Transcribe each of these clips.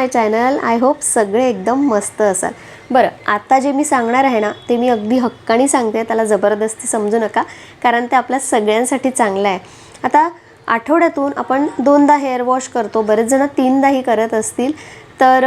My channel. I hope सगळे एकदम मस्त असाल. बरं आता जे मी सांगणार आहे ना ते मी अगदी हक्काने सांगते. त्याला जबरदस्ती समजू नका कारण ते आपल्या सगळ्यांसाठी चांगलं आहे. आता आठवड्यातून आपण दोनदा हेअर वॉश करतो. बरेच जण तीनदाही करत असतील. तर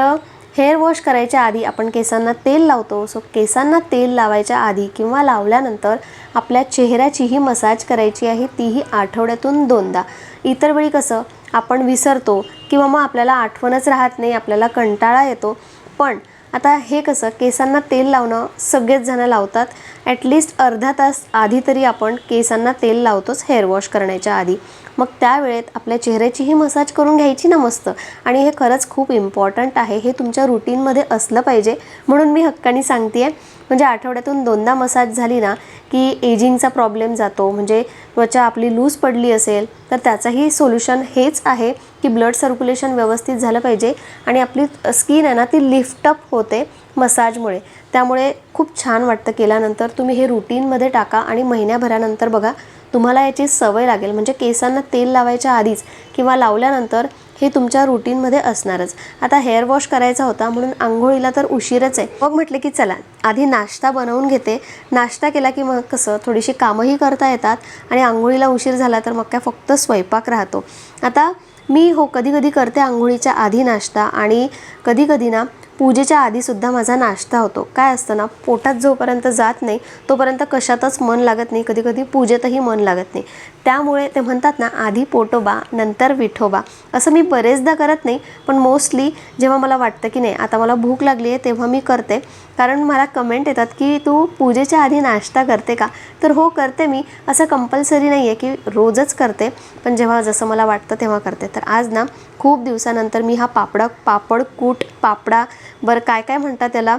हेअर वॉश करायच्या आधी आपण केसांना तेल लावतो. सो केसांना तेल लावायच्या आधी किंवा लावल्यानंतर आपल्या चेहऱ्याचीही मसाज करायची आहे. तीही आठवड्यातून दोनदा. इतर वेळी कसं आपण विसरतो किंवा मग आपल्याला आठवणच राहत नाही आपल्याला कंटाळा येतो. पण आता हे कसं केसांना तेल लावणं सगळेच जण लावतात. ॲटलिस्ट अर्धा तास आधी तरी आपण केसांना तेल लावतोच हेअर वॉश करण्याच्या आधी. मग त्यावेळेत आपल्या चेहऱ्याचीही मसाज करून घ्यायची ना मस्त. आणि हे खरंच खूप इम्पॉर्टंट आहे. हे तुमच्या रुटीनमध्ये असलं पाहिजे. म्हणून मी हक्काने सांगते आहे म्हणजे आठवड्यातून दोनदा मसाज झाली ना की एजिंगचा प्रॉब्लेम जातो. म्हणजे त्वचा आपली लूज पडली असेल तर त्याचंही सोल्युशन हेच आहे की ब्लड सर्क्युलेशन व्यवस्थित झालं पाहिजे आणि आपली स्किन आहे ना ती लिफ्टअप होते मसाजमुळे त्यामुळे खूप छान वाटतं केल्यानंतर तुम्ही हे रुटीनमध्ये टाका आणि महिन्याभरानंतर बघा तुम्हाला याची सवय लागेल. म्हणजे केसांना तेल लावायच्या आधीच किंवा लावल्यानंतर हे तुमच्या रुटीनमध्ये असणारच. आता हेअर वॉश करायचा होता म्हणून आंघोळीला तर उशीरच आहे. मग म्हटलं की चला आधी नाश्ता बनवून घेते. नाश्ता केला की मग कसं थोडीशी कामंही करता येतात आणि आंघोळीला उशीर झाला तर मग काय फक्त स्वयंपाक राहतो. आता मी हो कधी कधी करते आंघोळीच्या आधी नाश्ता आणि कधी कधी ना पूजेच्या आधीसुद्धा माझा नाश्ता होतो. काय असतं ना पोटात जोपर्यंत जात नाही तोपर्यंत कशातच मन लागत नाही. कधी कधी पूजेतही मन लागत नाही. त्यामुळे ते म्हणतात ना आधी पोटोबा नंतर विठोबा. असं मी बरेचदा करत नाही पण मोस्टली जेव्हा मला वाटतं की नाही आता मला भूक लागली आहे तेव्हा मी करते. कारण मला कमेंट येतात की तू पूजेच्या आधी नाश्ता करते का? तर हो करते मी. असं कंपल्सरी नाही आहे की रोजच करते. पण जेव्हा जसं मला वाटतं तेव्हा करते. तर आज ना खूप दिवसानंतर मी हा पापडा पापड कूट पापडा बरं काय काय म्हणतात त्याला?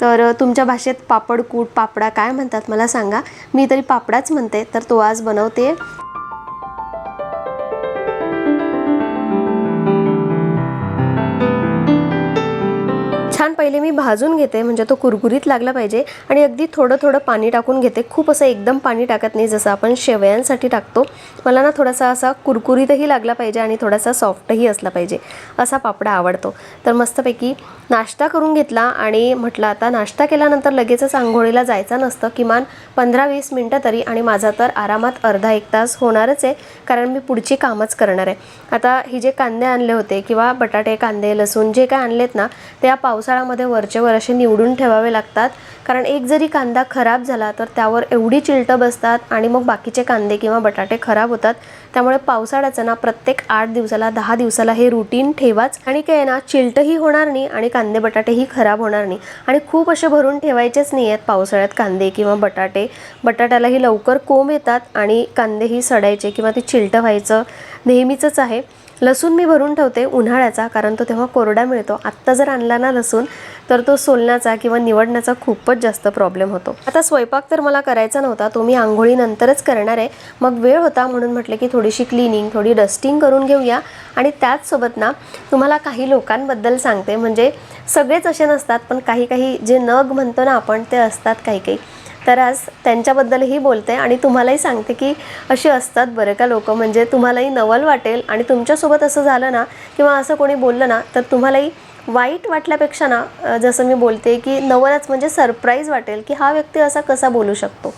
तर तुमच्या भाषेत पापड कूट पापडा काय म्हणतात मला सांगा. मी तरी पापडाच म्हणते तर तो आज बनवते छान पहिले मी भाजून घेते म्हणजे तो कुरकुरीत लागला पाहिजे. आणि अगदी थोडं थोडं पाणी टाकून घेते. खूप असं एकदम पाणी टाकत नाही जसं आपण शेवयांसाठी टाकतो. मला ना थोडासा असा कुरकुरीतही लागला पाहिजे आणि थोडासा सॉफ्टही असला पाहिजे असा पापडा आवडतो. तर मस्तपैकी नाश्ता करून घेतला आणि म्हटलं आता नाश्ता केल्यानंतर लगेचच आंघोळीला जायचं नसतं किमान पंधरा वीस मिनटं तरी आणि माझा तर आरामात अर्धा एक तास होणारच आहे कारण मी पुढची कामच करणार आहे. आता ही जे कांदे आणले होते किंवा बटाटे कांदे लसूण जे काय आणलेत ना ते या काळामध्ये वरचेवर असे निवडून ठेवावे लागतात. कारण एक जरी कांदा खराब झाला तर त्यावर एवढी चिलटं बसतात आणि मग बाकीचे कांदे किंवा बटाटे खराब होतात. त्यामुळे पावसाळ्याचं ना प्रत्येक आठ दिवसाला दहा दिवसाला हे रुटीन ठेवाच आणि काय आहे ना चिलटही होणार नाही आणि कांदे बटाटेही खराब होणार नाही. आणि खूप असे भरून ठेवायचेच नाही आहेत पावसाळ्यात कांदे किंवा बटाटे. बटाट्यालाही लवकर कोंब येतात आणि कांदेही सडायचे किंवा ते चिलटं व्हायचं नेहमीचंच आहे. लसूण मी भरून ठेवते उन्हाळ्याचा कारण तो तेव्हा कोरडा मिळतो. आत्ता जर आणला ना लसूण तर तो सोलण्याचा किंवा निवडण्याचा खूपच जास्त प्रॉब्लेम होतो. आता स्वयंपाक तर मला करायचा नव्हता तो मी आंघोळीनंतरच करणार आहे. मग वेळ होता म्हणून म्हटलं की थोडीशी क्लिनिंग थोडी डस्टिंग करून घेऊया. आणि त्याचसोबत ना तुम्हाला काही लोकांबद्दल सांगते. म्हणजे सगळेच असे नसतात पण काही काही जे नग म्हणतो ना आपण ते असतात काही काही तर आज त्यांच्याबद्दलही बोलते आणि तुम्हालाही सांगते की अशी असतात बरं का लोक. म्हणजे तुम्हालाही नवल वाटेल आणि तुमच्यासोबत असं झालं ना किंवा असं कोणी बोललं ना तर तुम्हालाही वाईट वाटल्यापेक्षा ना जसं मी बोलते की नवलच म्हणजे सरप्राईज वाटेल की हा व्यक्ती असा कसा बोलू शकतो.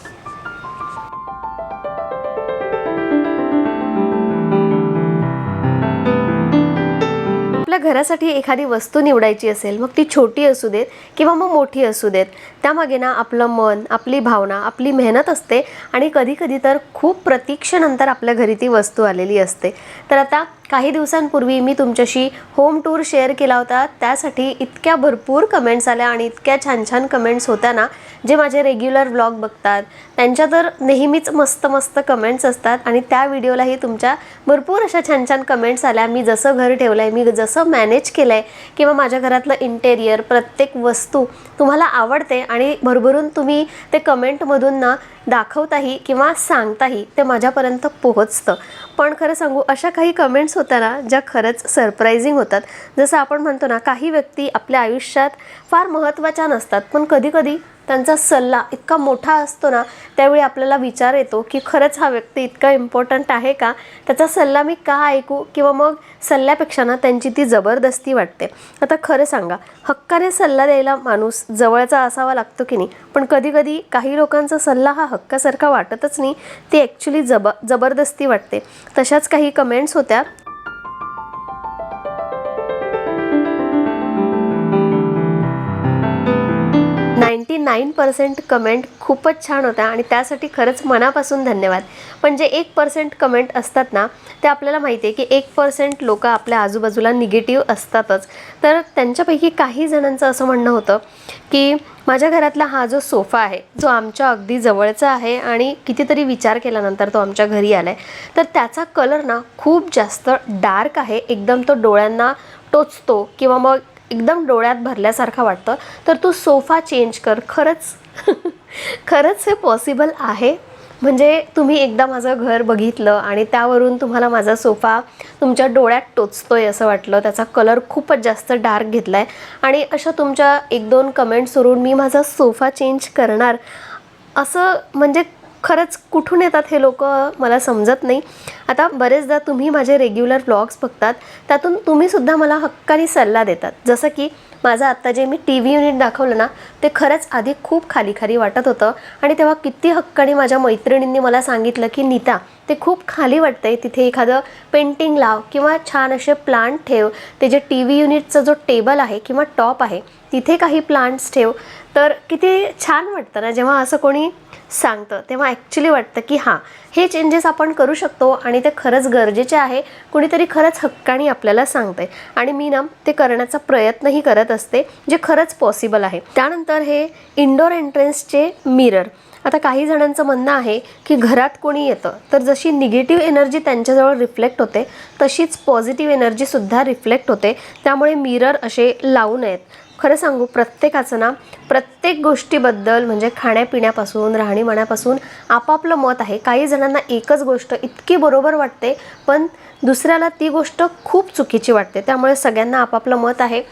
आपल्या घरासाठी एखादी वस्तू निवडायची असेल मग ती छोटी असू देत किंवा मग मोठी असू देत त्यामागे ना आपलं मन आपली भावना आपली मेहनत असते आणि कधी कधी तर खूप प्रतीक्षेनंतर आपल्या घरी ती वस्तू आलेली असते. तर आता काही दिवसांपूर्वी मी तुमच्याशी होम टूर शेअर केला होता. त्यासाठी इतक्या भरपूर कमेंट्स आल्या आणि इतक्या छान छान कमेंट्स होत्या ना जे माझे रेग्युलर व्लॉग बघतात त्यांच्या तर नेहमीच मस्त मस्त कमेंट्स असतात आणि त्या व्हिडिओलाही तुमच्या भरपूर अशा छान छान कमेंट्स आल्या. मी जसं घर ठेवलं आहे मी जसं मॅनेज केलं आहे किंवा माझ्या घरातलं इंटेरियर प्रत्येक वस्तू तुम्हाला आवडते आणि भरभरून तुम्ही ते कमेंटमधून ना दाखवताही किंवा सांगताही ते माझ्यापर्यंत पोहोचतं. पण खरं सांगू अशा काही कमेंट्स होत्या ना ज्या खरंच सरप्रायझिंग होतात. जसं आपण म्हणतो ना काही व्यक्ती आपल्या आयुष्यात फार महत्त्वाच्या नसतात पण कधीकधी त्यांचा सल्ला इतका मोठा असतो ना त्यावेळी आपल्याला विचार येतो की खरंच हा व्यक्ती इतका इम्पॉर्टंट आहे का? त्याचा सल्ला मी का ऐकू? किंवा मग सल्ल्यापेक्षा ना त्यांची ती जबरदस्ती वाटते. आता खरं सांगा हक्काने सल्ला द्यायला माणूस जवळचा असावा लागतो की नाही? पण कधीकधी काही लोकांचा सल्ला हा हक्कासारखा वाटतच नाही ती ॲक्च्युली जब जबरदस्ती वाटते. तशाच काही कमेंट्स होत्या? नाईंटी नाईन पर्सेंट कमेंट खूपच छान होत्या आणि त्यासाठी खरंच मनापासून धन्यवाद. पण जे एक पर्सेंट कमेंट असतात ना ते आपल्याला माहिती आहे की एक पर्सेंट लोक आपल्या आजूबाजूला निगेटिव्ह असतातच. तर त्यांच्यापैकी काही जणांचं असं म्हणणं होतं की माझ्या घरातला हा जो सोफा आहे जो आमच्या अगदी जवळचा आहे आणि कितीतरी विचार केल्यानंतर तो आमच्या घरी आला आहे तर त्याचा कलर ना खूप जास्त डार्क आहे. एकदम तो डोळ्यांना टोचतो किंवा मग एकदम डोळ्यात भरल्यासारखं वाटतं. तर तू सोफा चेंज कर. खरंच खरंच हे पॉसिबल आहे. म्हणजे तुम्ही एकदा माझं घर बघितलं आणि त्यावरून तुम्हाला माझा सोफा तुमच्या डोळ्यात टोचतोय असं वाटलं. त्याचा कलर खूपच जास्त डार्क घेतला आहे आणि अशा तुमच्या एक दोन कमेंट्सवरून मी माझा सोफा चेंज करणार. असं म्हणजे खरंच कुठून येतात हे लोक मला समजत नाही. आता बरेचदा तुम्ही माझे रेग्युलर ब्लॉग्स बघतात त्यातून तुम्हीसुद्धा मला हक्काने सल्ला देतात. जसं की माझं आत्ता जे मी टी व्ही युनिट दाखवलं ना ते खरंच आधी खूप खाली खाली वाटत होतं आणि तेव्हा किती हक्काने माझ्या मैत्रिणींनी मला सांगितलं की नीता ते खूप खाली वाटतंय. तिथे एखादं पेंटिंग लाव किंवा छान असे प्लांट ठेव. ते जे टी व्ही युनिटचा जो टेबल आहे किंवा टॉप आहे तिथे काही प्लांट्स ठेव. तर किती छान वाटतं ना जेव्हा असं कोणी सांगतं तेव्हा ॲक्च्युली वाटतं की हां हे चेंजेस आपण करू शकतो आणि ते खरंच गरजेचे आहे. कुणीतरी खरंच हक्काने आपल्याला सांगते आणि मी ना ते करण्याचा प्रयत्नही करत असते जे खरंच पॉसिबल आहे. त्यानंतर हे इंडोर एंट्रन्सचे मिरर आता काही जणांचं म्हणणं आहे की घरात कोणी येतं तर जशी निगेटिव्ह एनर्जी त्यांच्याजवळ रिफ्लेक्ट होते तशीच पॉझिटिव्ह एनर्जीसुद्धा रिफ्लेक्ट होते. त्यामुळे मिरर असे लावू नयेत. खरं सांगू प्रत्येकाचं ना प्रत्येक गोष्टीबद्दल म्हणजे खाण्यापिण्यापासून राहणीमानापासून आपापलं मत आहे. काही जणांना एकच गोष्ट इतकी बरोबर वाटते पण दुसऱ्याला ती गोष्ट खूप चुकीची वाटते. त्यामुळे सगळ्यांना आपापलं मत आहे.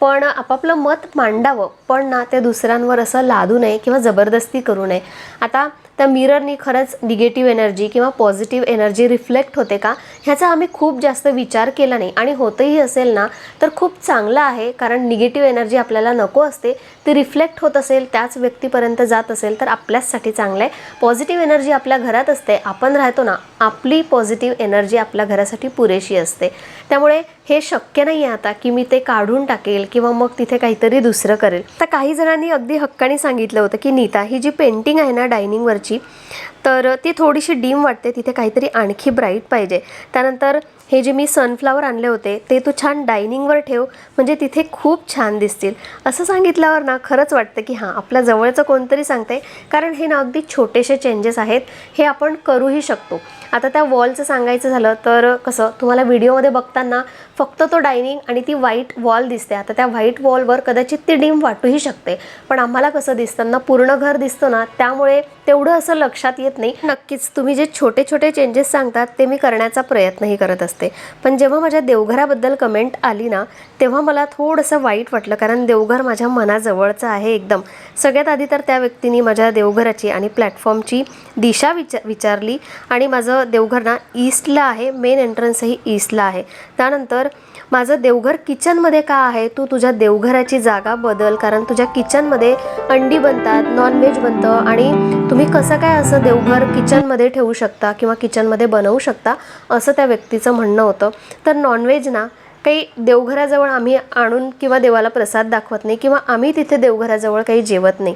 पण आपापलं मत मांडावं पण ना ते दुसऱ्यांवर असं लादू नये किंवा जबरदस्ती करू नये. आता त्या मिररनी खरंच निगेटिव्ह एनर्जी किंवा पॉझिटिव्ह एनर्जी रिफ्लेक्ट होते का? ह्याचा आम्ही खूप जास्त विचार केला नाही. आणि होतही असेल ना तर खूप चांगलं आहे. कारण निगेटिव्ह एनर्जी आपल्याला नको असते. ती रिफ्लेक्ट होत असेल त्याच व्यक्तीपर्यंत जात असेल तर आपल्याचसाठी चांगलं आहे. पॉझिटिव्ह एनर्जी आपल्या घरात असते. आपण राहतो ना आपली पॉझिटिव्ह एनर्जी आपल्या घरासाठी पुरेशी असते. त्यामुळे हे शक्य नाही आहे आता की मी ते काढून टाकेल किंवा मग तिथे काहीतरी दुसरं करेल. तर काही जणांनी अगदी हक्काने सांगितलं होतं की नीता ही जी पेंटिंग आहे ना डायनिंगवरची तर ती थोडीशी डीम वाटते तिथे काहीतरी आणखी ब्राईट पाहिजे. त्यानंतर हे जे मी सनफ्लावर आणले होते ते तू छान डायनिंगवर ठेव म्हणजे तिथे खूप छान दिसतील. असं सांगितल्यावर ना खरंच वाटतं की हां आपल्या जवळचं कोणतरी सांगते कारण हे ना अगदी छोटेसे चेंजेस आहेत हे आपण करूही शकतो. आता त्या वॉलचं सांगायचं झालं तर कसं तुम्हाला व्हिडिओमध्ये बघताना फक्त तो डायनिंग आणि ती व्हाईट वॉल दिसते. आता त्या व्हाईट वॉलवर कदाचित ती डीम वाटूही शकते. पण आम्हाला कसं दिसतं ना पूर्ण घर दिसतं ना त्यामुळे तेवढं असं लक्षात येत नाही. नक्कीच तुम्ही जे छोटे छोटे चेंजेस सांगतात ते मी करण्याचा प्रयत्नही करत असते. पण जेव्हा माझ्या देवघराबद्दल कमेंट आली ना तेव्हा मला थोडंसं वाईट वाटलं. कारण देवघर माझ्या मनाजवळचं आहे एकदम. सगळ्यात आधी तर त्या व्यक्तीने माझ्या देवघराची आणि प्लॅटफॉर्मची दिशा विचा विचारली. आणि माझं देवघर ना ईस्टला आहे. मेन एंट्रन्सही ईस्टला आहे. त्यानंतर माझं देवघर किचनमध्ये का आहे? तू तुझ्या देवघराची जागा बदल कारण तुझ्या किचनमध्ये अंडी बनतात नॉनव्हेज बनतं आणि तुम्ही कसं काय असं देवघर किचनमध्ये ठेवू शकता किंवा किचनमध्ये बनवू शकता असं त्या व्यक्तीचं म्हणणं होतं. तर नॉनव्हेज ना काही देवघराजवळ आम्ही आणून किंवा देवाला प्रसाद दाखवत नाही किंवा आम्ही तिथे देवघराजवळ काही जेवत नाही.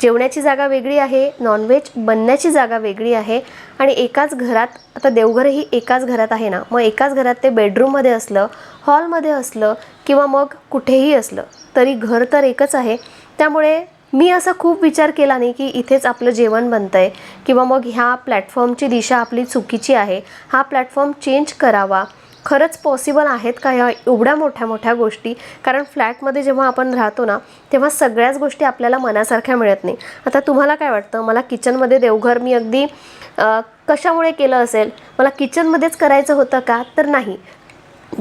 जेवण्याची जागा वेगळी आहे नॉनव्हेज बनण्याची जागा वेगळी आहे आणि एकाच घरात आता देवघरही एकाच घरात आहे ना मग एकाच घरात ते बेडरूममध्ये असलं हॉलमध्ये असलं किंवा मग कुठेही असलं तरी घर तर एकच आहे. त्यामुळे मी असा खूप विचार केला नाही की इथेच आपलं जेवण बनतं आहे किंवा मग ह्या प्लॅटफॉर्मची दिशा आपली चुकीची आहे. हा प्लॅटफॉर्म चेंज करावा. खरंच पॉसिबल आहेत का ह्या एवढ्या मोठ्या मोठ्या गोष्टी? कारण फ्लॅटमध्ये जेव्हा आपण राहतो ना तेव्हा सगळ्याच गोष्टी आपल्याला मनासारख्या मिळत नाही. आता तुम्हाला काय वाटतं? मला किचनमध्ये देवघर मी अगदी कशामुळे केलं असेल? मला किचनमध्येच करायचं होतं का? तर नाही.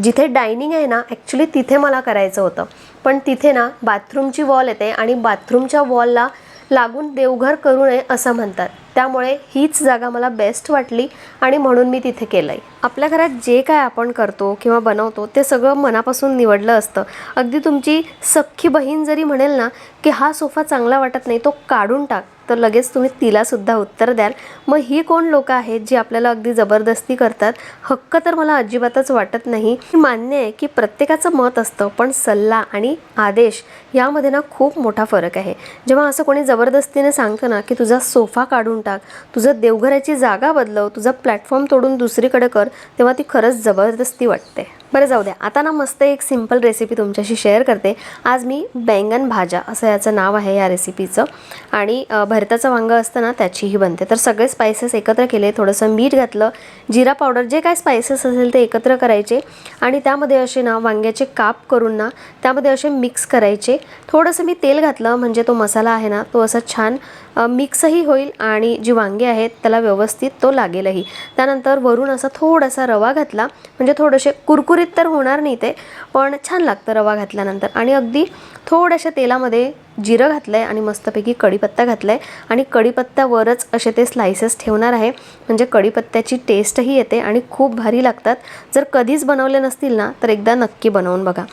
जिथे डायनिंग आहे ना ॲक्च्युली तिथे मला करायचं होतं. पण तिथे ना बाथरूमची वॉल येते आणि बाथरूमच्या वॉलला लागून देवघर करू नये असं म्हणतात. त्यामुळे हीच जागा मला बेस्ट वाटली आणि म्हणून मी तिथे केलं आहे आपल्या घरात जे काय आपण करतो किंवा बनवतो ते सगळं मनापासून निवडलं असतं. अगदी तुमची सख्खी बहीण जरी म्हणेल ना की हा सोफा चांगला वाटत नाही तो काढून टाक. तर लगेच तुम्ही तिलासुद्धा उत्तर द्याल. मग ही कोण लोकं आहेत जी आपल्याला अगदी जबरदस्ती करतात? हक्क तर मला अजिबातच वाटत नाही. मान्य आहे की प्रत्येकाचं मत असतं पण सल्ला आणि आदेश यामध्ये ना खूप मोठा फरक आहे. जेव्हा असं कोणी जबरदस्तीने सांगतं ना की तुझा सोफा काढून टाक तुझं देवघराची जागा बदलव तुझा प्लॅटफॉर्म तोडून दुसरीकडे कर तेव्हा ती खरंच जबरदस्ती वाटते. बरं जाऊ द्या. आता ना मस्त एक सिंपल रेसिपी तुमच्याशी शेअर करते. आज मी बैंगन भाज्या असं याचं नाव आहे या रेसिपीचं आणि भरताचं वांगं असतं ना त्याचीही बनते. तर सगळे स्पायसेस एकत्र केले थोडंसं मीठ घातलं जिरा पावडर जे काय स्पायसेस असेल ते एकत्र करायचे. आणि त्यामध्ये असे ना वांग्याचे काप करून ना त्यामध्ये असे मिक्स करायचे. थोडंसं मी तेल घातलं म्हणजे तो मसाला आहे ना तो असा छान मिक्सही होईल आणि जी वांगे आहेत त्याला व्यवस्थित तो लागेलही. त्यानंतर वरून असा थोडासा रवा घातला. म्हणजे थोडेसे कुरकुरीत तर होणार नाही ते पण छान लागतं रवा घातल्यानंतर. आणि अगदी थोड्याशा तेलामध्ये जिरं घातलं आहे आणि मस्तपैकी कढीपत्ता घातला आहे आणि कढीपत्त्यावरच असे ते स्लायसेस ठेवणार आहे. म्हणजे कढीपत्त्याची टेस्टही येते आणि खूप भारी लागतात. जर कधीच बनवले नसतील ना तर एकदा नक्की बनवून बघा.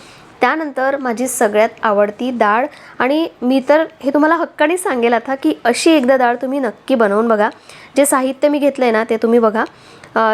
त्यानंतर माझी सगळ्यात आवडती डाळ आणि मी तर हे तुम्हाला हक्काने सांगेल आता की अशी एकदा डाळ तुम्ही नक्की बनवून बघा. जे साहित्य मी घेतलं आहे ना ते तुम्ही बघा.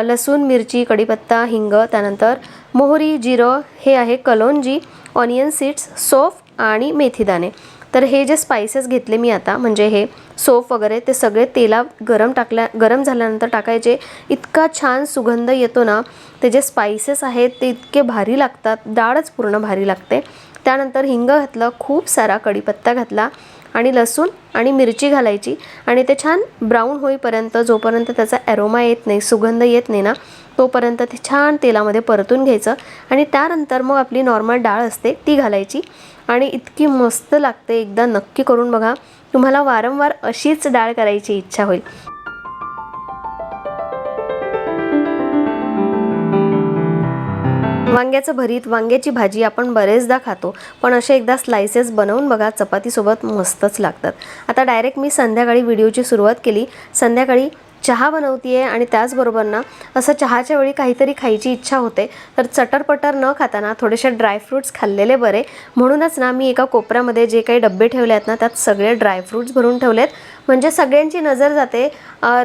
लसूण मिरची कढीपत्ता हिंग त्यानंतर मोहरी जिरं हे आहे कलोंजी ऑनियन सीड्स सोफ आणि मेथीदाणे. तर हे जे स्पायसेस घेतले मी आता म्हणजे हे सोफ वगैरे ते सगळे तेला गरम टाकल्या गरम झाल्यानंतर टाकायचे. इतका छान सुगंध येतो ना ते जे स्पायसेस आहेत ते इतके भारी लागतात डाळच पूर्ण भारी लागते. त्यानंतर हिंग घातलं खूप सारा कढीपत्ता घातला आणि लसूण आणि मिरची घालायची. आणि ते छान ब्राऊन होईपर्यंत जोपर्यंत त्याचा ॲरोमा येत नाही सुगंध येत नाही ना तोपर्यंत ते छान तेलामध्ये परतून घ्यायचं. आणि त्यानंतर मग आपली नॉर्मल डाळ असते ती घालायची. आणि इतकी मस्त लागते. एकदा नक्की करून बघा. तुम्हाला वारंवार अशीच डाळ करायची इच्छा होईल. वांग्याचं भरीत वांग्याची भाजी आपण बरेचदा खातो. पण असे एकदा स्लायसेस बनवून बघा चपातीसोबत मस्तच लागतात. आता डायरेक्ट मी संध्याकाळी व्हिडिओची सुरुवात केली. संध्याकाळी चहा बनवतीये आणि त्याचबरोबर ना असं चहाच्या वेळी काहीतरी खायची इच्छा होते तर चटरपटर न खाताना थोडेसे ड्रायफ्रूट्स खाल्लेले बरे. म्हणूनच ना मी एका कोपऱ्यामध्ये जे काही डब्बे ठेवले आहेत ना त्यात सगळे ड्रायफ्रूट्स भरून ठेवलेत. म्हणजे सगळ्यांची नजर जाते.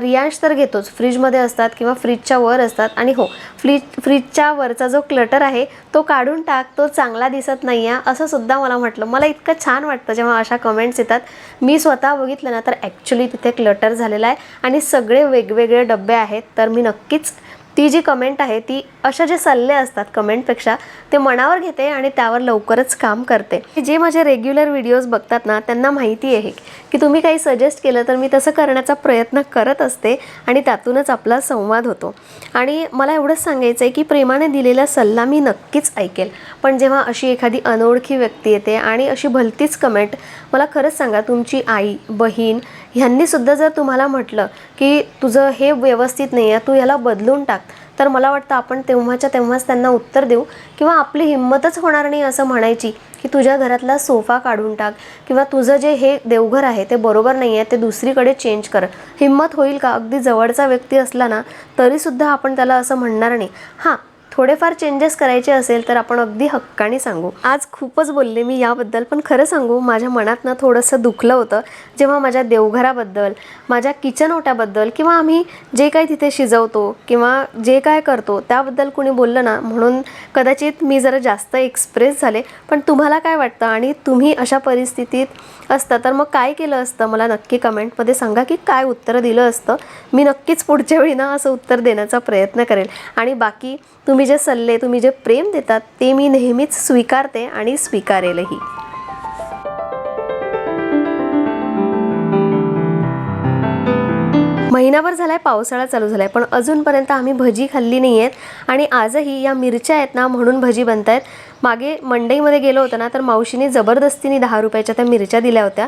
रियांश तर घेतोच. फ्रीजमध्ये असतात किंवा फ्रीजच्या वर असतात. आणि हो फ्रीज फ्रीजच्या वरचा जो क्लटर आहे तो काढून टाक. तो चांगला दिसत नाही आहे असं सुद्धा मला म्हटलं. मला इतकं छान वाटतं जेव्हा अशा कमेंट्स येतात. मी स्वतः बघितलं ना तर ॲक्च्युली तिथे क्लटर झालेला आहे. आणि सगळे वेगवेगळे डबे आहेत. तर मी नक्कीच ती जी कमेंट आहे ती अशा जे सल्ले असतात कमेंटपेक्षा ते मनावर घेते आणि त्यावर लवकरच काम करते. जे माझे रेग्युलर व्हिडिओज बघतात ना त्यांना माहिती आहे की तुम्ही काही सजेस्ट केलं तर मी तसं करण्याचा प्रयत्न करत असते आणि त्यातूनच आपला संवाद होतो. आणि मला एवढंच सांगायचं आहे की प्रेमाने दिलेला सल्ला मी नक्कीच ऐकेल. पण जेव्हा अशी एखादी अनोळखी व्यक्ती येते आणि अशी भलतीच कमेंट मला खरंच सांगा तुमची आई बहीण ह्यांनीसुद्धा जर तुम्हाला म्हटलं की तुझं हे व्यवस्थित नाही आहे तू ह्याला बदलून टाक तर मला वाटतं आपण तेव्हाच्या तेव्हाच त्यांना उत्तर देऊ किंवा आपली हिंमतच होणार नाही असं म्हणायची की तुझ्या घरातला सोफा काढून टाक किंवा तुझं जे हे देवघर आहे ते बरोबर नाही आहे ते दुसरीकडे चेंज कर. हिंमत होईल का? अगदी जवळचा व्यक्ती असला ना तरीसुद्धा आपण त्याला असं म्हणणार नाही. हां थोडेफार चेंजेस करायचे असेल तर आपण अगदी हक्काने सांगू. आज खूपच बोलले मी याबद्दल पण खरं सांगू माझ्या मनात ना थोडंसं दुखलं होतं. जेव्हा माझ्या देवघराबद्दल माझ्या किचन ओट्याबद्दल किंवा आम्ही जे काही तिथे शिजवतो किंवा जे काय करतो त्याबद्दल कुणी बोललं ना म्हणून कदाचित मी जरा जास्त एक्सप्रेस झाले. पण तुम्हाला काय वाटतं आणि तुम्ही अशा परिस्थितीत असतं तर मग काय केलं असतं? मला नक्की कमेंटमध्ये सांगा की काय उत्तर दिलं असतं. मी नक्कीच पुढच्या वेळी ना असं उत्तर देण्याचा प्रयत्न करेल. आणि बाकी तुम्ही जे सल्ले तुम्ही जे प्रेम देतात ते मी नेहमीच स्वीकारते आणि स्वीकारेलही. महिनाभर झालाय पावसाळा चालू झालाय पण अजूनपर्यंत आम्ही भजी खाल्ली नाही आहेत आणि आजही या मिरच्या आहेत ना म्हणून भजी बनत आहेत मागे मंडईमध्ये गेलो होतो ना तर मावशीने जबरदस्तीने दहा रुपयाच्या त्या मिरच्या दिल्या होत्या.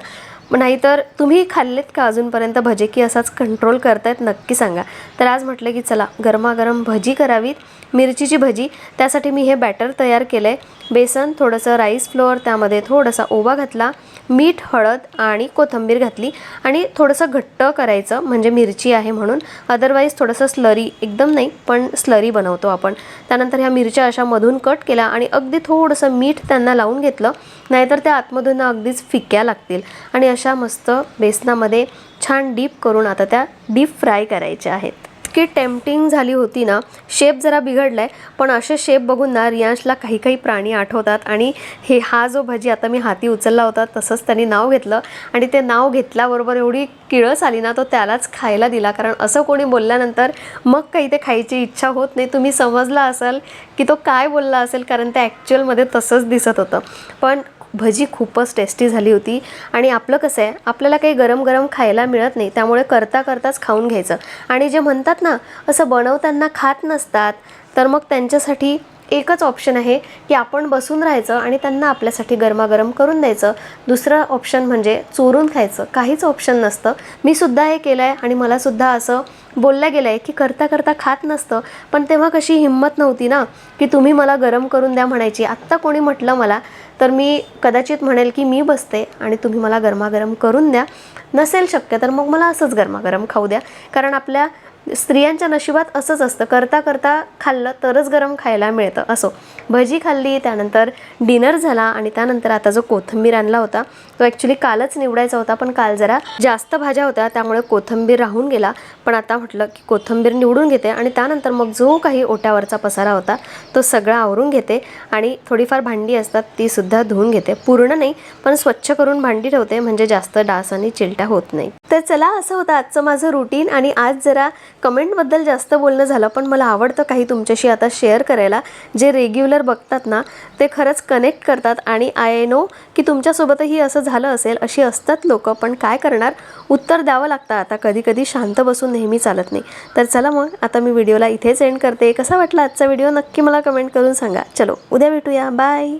नाहीतर तुम्ही खाल्लेत का अजूनपर्यंत भजे? की असाच कंट्रोल करतायत? नक्की सांगा. तर आज म्हटलं की चला गरमागरम भजी करावीत. मिरचीची भजी. त्यासाठी मी हे बॅटर तयार केलं आहे बेसन थोडंसं राईस फ्लोअर त्यामध्ये थोडासा ओवा घातला मीठ हळद आणि कोथिंबीर घातली आणि थोडंसं घट्ट करायचं म्हणजे मिरची आहे म्हणून. अदरवाईज थोडंसं स्लरी एकदम नाही पण स्लरी बनवतो आपण. त्यानंतर ह्या मिरच्या अशा मधून कट केल्या आणि अगदी थोडंसं मीठ त्यांना लावून घेतलं नाहीतर त्या आतमधून अगदीच फिक्या लागतील. आणि अशा मस्त बेसनामध्ये छान डीप करून आता त्या डीप फ्राय करायच्या आहेत. इतकी टेम्पटिंग झाली होती ना शेप जरा बिघडलाय. पण असे शेप बघून ना रियांशला काही काही प्राणी आठवतात आणि हे हा जो भजी आता मी हाती उचलला होता तसंच त्यांनी नाव घेतलं. आणि ते नाव घेतल्याबरोबर एवढी किळस आली ना तो त्यालाच खायला दिला. कारण असं कोणी बोलल्यानंतर मग काही ते खायची इच्छा होत नाही. तुम्ही समजला असाल की तो काय बोलला असेल? कारण ते ॲक्च्युअलमध्ये तसंच दिसत होतं. पण भजी खूपच टेस्टी झाली होती. आणि आपलं कसं आहे आपल्याला काही गरम गरम खायला मिळत नाही त्यामुळे करता करताच खाऊन घ्यायचं. आणि जे म्हणतात ना असं बनवताना खात नसतात तर मग त्यांच्यासाठी एकच ऑप्शन आहे की आपण बसून राहायचं आणि त्यांना आपल्यासाठी गरमागरम करून द्यायचं. दुसरं ऑप्शन म्हणजे चोरून खायचं. काहीच ऑप्शन नसतं. मी सुद्धा हे केलं आहे आणि मला सुद्धा असं बोललं गेलं आहे की करता करता खात नसतं. पण तेव्हा कशी हिंमत नव्हती ना की तुम्ही मला गरम करून द्या म्हणायची. आत्ता कोणी म्हटलं मला तर मी कदाचित म्हणेल की मी बसते आणि तुम्ही मला गरमागरम करून द्या. नसेल शक्य तर मग मला असंच गरमागरम खाऊ द्या. कारण आपल्या स्त्रियांच्या नशिबात असंच असतं. करता करता खाल्लं तरच गरम खायला मिळतं असो. भजी खाल्ली त्यानंतर डिनर झाला आणि त्यानंतर आता जो कोथिंबीर आणला होता तो ॲक्च्युली कालच निवडायचा होता पण काल जरा जास्त भाज्या होत्या त्यामुळे कोथिंबीर राहून गेला. पण आता म्हटलं की कोथिंबीर निवडून घेते आणि त्यानंतर मग जो काही ओट्यावरचा पसारा होता तो सगळा आवरून घेते आणि थोडीफार भांडी असतात ती सुद्धा धुवून घेते. पूर्ण नाही पण स्वच्छ करून भांडी ठेवते म्हणजे जास्त डास आणि चिलट्या होत नाही. तर चला असं होतं आजचं माझं रुटीन आणि आज जरा कमेंटबद्दल जास्त बोलणं झालं पण मला आवडतं काही तुमच्याशी आता शेअर करायला. जे रेग्युलर बघतात ना ते खरंच कनेक्ट करतात आणि आय नो की तुमच्यासोबतही असं झालं असेल अशी असतात लोक पण काय करणार? उत्तर द्यावं लागतं. आता कधी कधी शांत बसून नेहमी चालत नाही. तर चला मग आता मी व्हिडिओला इथेच एंड करते. कसा वाटला आजचा व्हिडिओ? नक्की मला कमेंट करून सांगा. चलो उद्या भेटूया. बाय